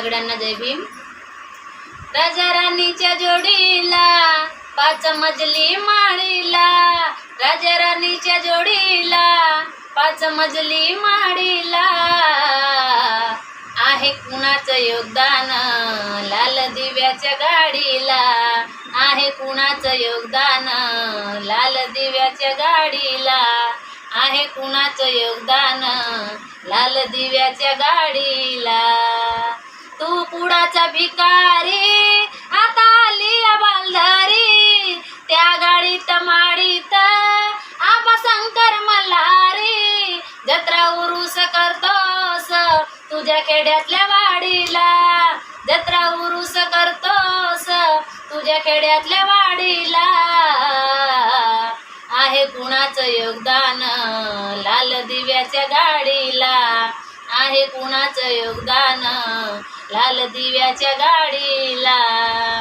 सगळ्यांना जय भीम. राजा राणीच्या जोडीला पाच मजली माळीला. राजा राणीच्या जोडीला पाच मजली माळीला. आहे कुणाचं योगदान? लाल दिव्याच्या गाडीला. आहे कुणाचं योगदान? लाल दिव्याच्या गाडीला. आहे कुणाचं योगदान? लाल दिव्याच्या गाडीला. तू भिकारी. आता आली बालधारी. त्या गाडीत माडीत आबा शंकर मल्हारी. जत्रा उरूस करतोस तुझ्या खेड्यातल्या वाडीला. जत्रा उरूस करतोस तुझ्या खेड्यातल्या वाडीला. आहे कुणाचं योगदान लाल दिव्याच्या गाडीला. आहे कुणाचं योगदान लाल दिव्याच्या गाडीला.